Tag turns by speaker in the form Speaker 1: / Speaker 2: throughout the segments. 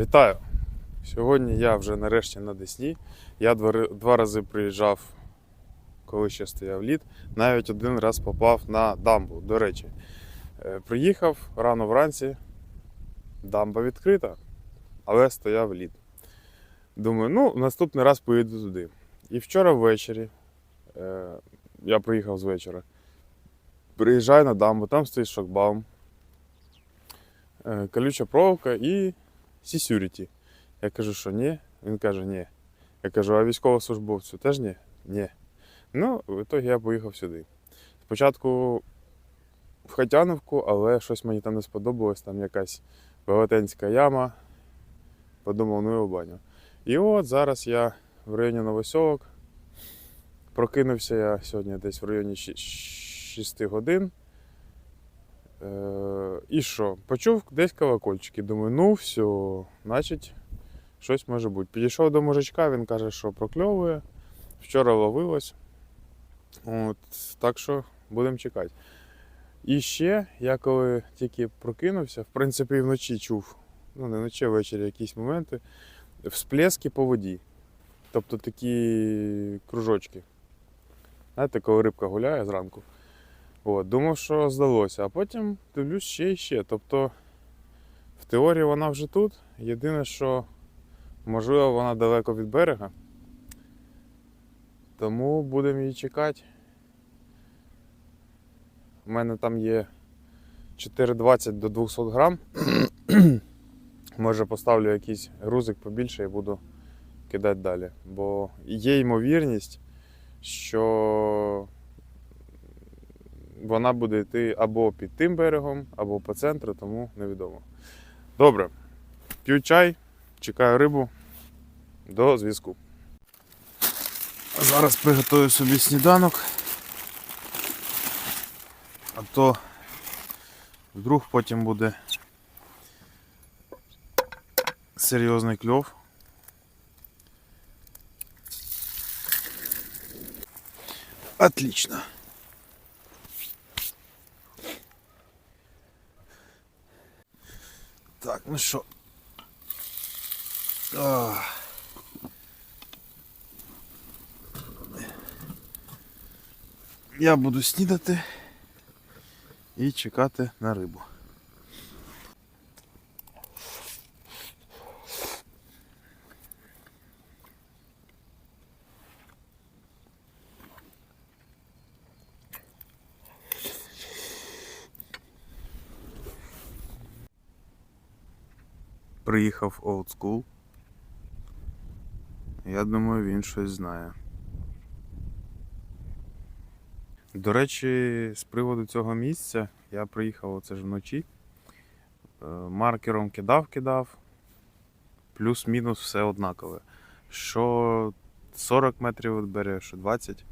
Speaker 1: Вітаю! Сьогодні я вже нарешті на Десні. Я два, рази приїжджав, коли ще стояв лід. Навіть один раз попав на дамбу. До речі, Е, приїхав рано вранці, дамба відкрита, але стояв лід. Думаю, ну, наступний раз поїду туди. І вчора ввечері, е, я приїхав з вечора, приїжджаю на дамбу, там стоїть шокбаум, е, колюча проволока і Сісюріті. Я кажу, що ні. Він каже, ні. Я кажу, а військовослужбовцю теж ні? Ні. Ну, в ітогі я поїхав сюди. Спочатку в Хатяновку, але щось мені там не сподобалось, там якась велетенська яма. Подумав, ну його баню. І от зараз я в районі Новосьовок. Прокинувся я сьогодні десь в районі 6 годин. Е, і що? Почув десь колокольчики. Думаю, ну все, значить, щось може бути. Підійшов до мужичка, він каже, що прокльовує. Вчора ловилось. От, так що будемо чекати. І ще я коли тільки прокинувся, в принципі, вночі чув, ну не вночі, а ввечері якісь моменти, всплески по воді. Тобто такі кружочки. Знаєте, коли рибка гуляє зранку. От, думав, що здалося, а потім дивлюсь ще і ще. Тобто, в теорії вона вже тут. Єдине, що можливо вона далеко від берега. Тому будемо її чекати. У мене там є 4,20 до 200 грам. Може поставлю якийсь грузик побільше і буду кидати далі. Бо є ймовірність, що вона буде йти або під тим берегом, або по центру, тому невідомо. Добре, п'ю чай, чекаю рибу. До зв'язку. Зараз приготую собі сніданок. А то вдруг потім буде серйозний кльов. Отлично. Так, ну що. Я буду снідати і чекати на рибу. Приїхав School. Я думаю, він щось знає. До речі, з приводу цього місця я приїхав оце ж вночі. Е, Маркером кидав, кидав, плюс-мінус все однакове. Що 40 метрів від що 20.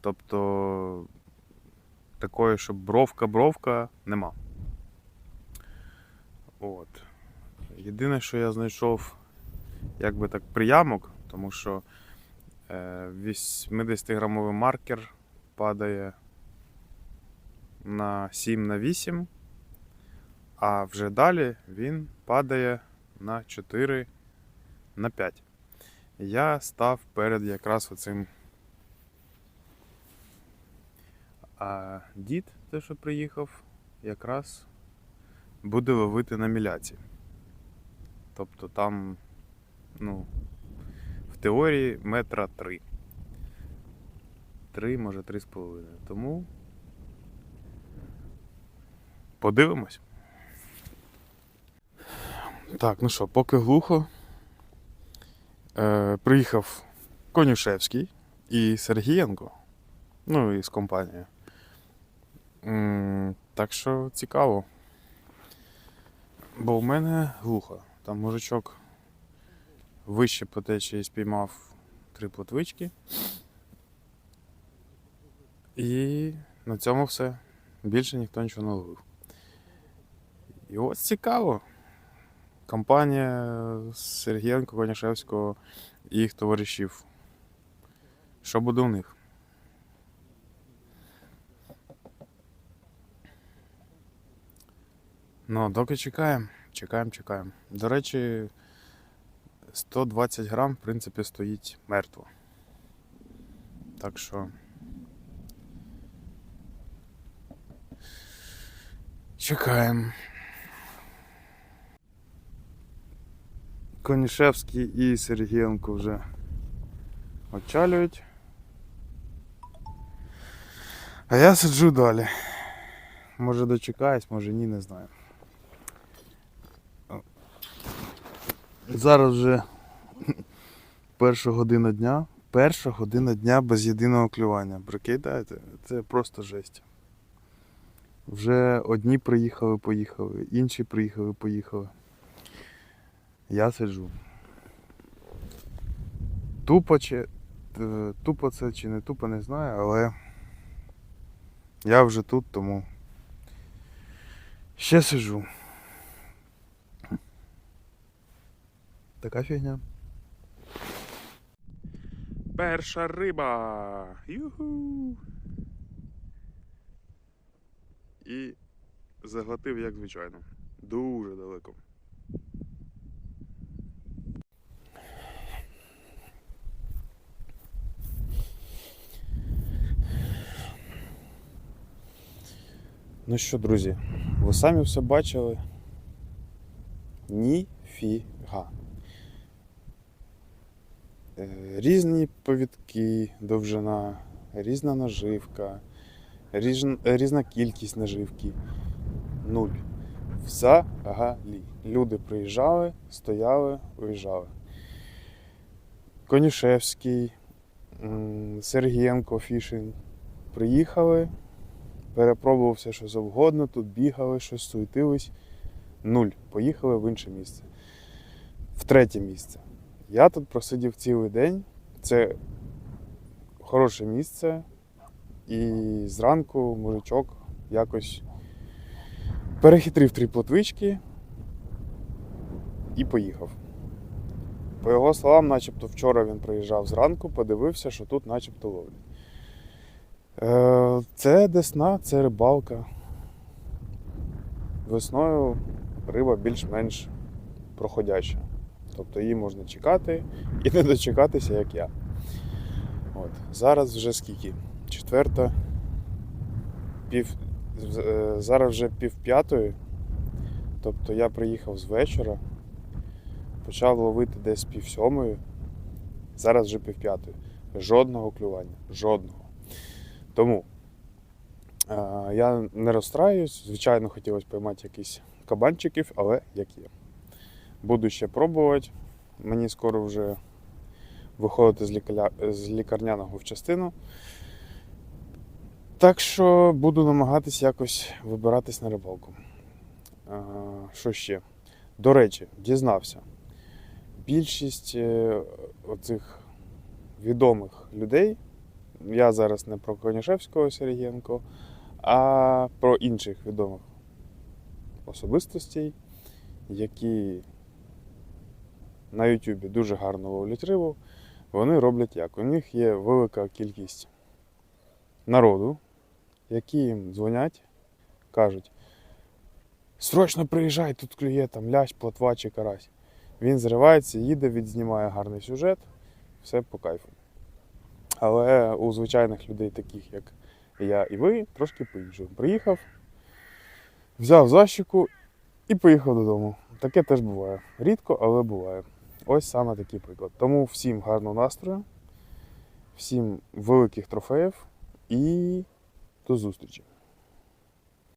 Speaker 1: Тобто такої, щоб бровка-бровка нема. От. Єдине, що я знайшов, як би так, приямок, тому що е, 80-грамовий маркер падає на 7 на 8, а вже далі він падає на 4 на 5. Я став перед якраз оцим. А дід, те, що приїхав, якраз буде ловити на міляці. Тобто там, ну, в теорії метра 3. 3, може 3,5. Тому подивимось. Так, ну що, поки глухо. Е, приїхав Конюшевський і Сергієнко. Ну і з компанією. Так що цікаво. Бо в мене глухо. Там мужичок вище по течії спіймав три плотвички. І на цьому все. Більше ніхто нічого не ловив. І ось цікаво. Компанія Сергієнко, Конішевського і їх товаришів. Що буде у них? Ну, доки чекаємо. Чекаємо, чекаємо. До речі, 120 грам, в принципі, стоїть мертво. Так що. Чекаємо. Конішевський і Сергієнко вже отчалюють. А я сиджу далі. Може дочекаюсь, може ні, не знаю. О. Зараз вже перша година дня. Перша година дня без єдиного клювання. Прикидаєте? Це просто жесть. Вже одні приїхали, поїхали, інші приїхали, поїхали. Я сиджу. Тупо чи. е, Тупо це чи не тупо, не знаю, але я вже тут, тому ще сиджу. Така фігня. Перша риба. Юху. І заглотив, як звичайно. Дуже далеко. Ну що, друзі, ви самі все бачили? Ніфіга. Е, Різні повідки, довжина, різна наживка, різн- різна кількість наживки. Нуль. Взагалі. Люди приїжджали, стояли, уїжджали. Конюшевський, м, Сергієнко, Фішин приїхали, перепробував все, що завгодно, тут бігали, щось суетились. Нуль. Поїхали в інше місце. В третє місце. Я тут просидів цілий день. Це хороше місце. І зранку мужичок якось перехитрив три плотвички і поїхав. По його словам, начебто вчора він приїжджав зранку, подивився, що тут начебто ловлять. Е, Це десна, це рибалка. Весною риба більш-менш проходяча. Тобто її можна чекати і не дочекатися, як я. От. Зараз вже скільки? Четверта. Пів... е, Зараз вже пів п'ятої. Тобто я приїхав з вечора, почав ловити десь пів сьомої. Зараз вже пів п'ятої. Жодного клювання. Жодного. Тому е, я не розстраюсь. Звичайно, хотілося поймати якісь кабанчиків, але як є. Буду ще пробувати. Мені скоро вже виходити з, лікаря... з лікарняного в частину. Так що буду намагатись якось вибиратись на рибалку. А, що ще? До речі, дізнався. Більшість е, оцих відомих людей, я зараз не про Конішевського Сергієнко, а про інших відомих особистостей, які на Ютубі дуже гарно ловлять рибу, вони роблять як? У них є велика кількість народу, які їм дзвонять, кажуть: срочно приїжджай, тут клює там лящ, плотва чи карась. Він зривається, їде, відзнімає гарний сюжет, все по кайфу. Але у звичайних людей, таких як я і ви, трошки по-іншому. Приїхав, взяв защику і поїхав додому. Таке теж буває. Рідко, але буває. Ось саме такий приклад. Тому всім гарного настрою, всім великих трофеїв і до зустрічі!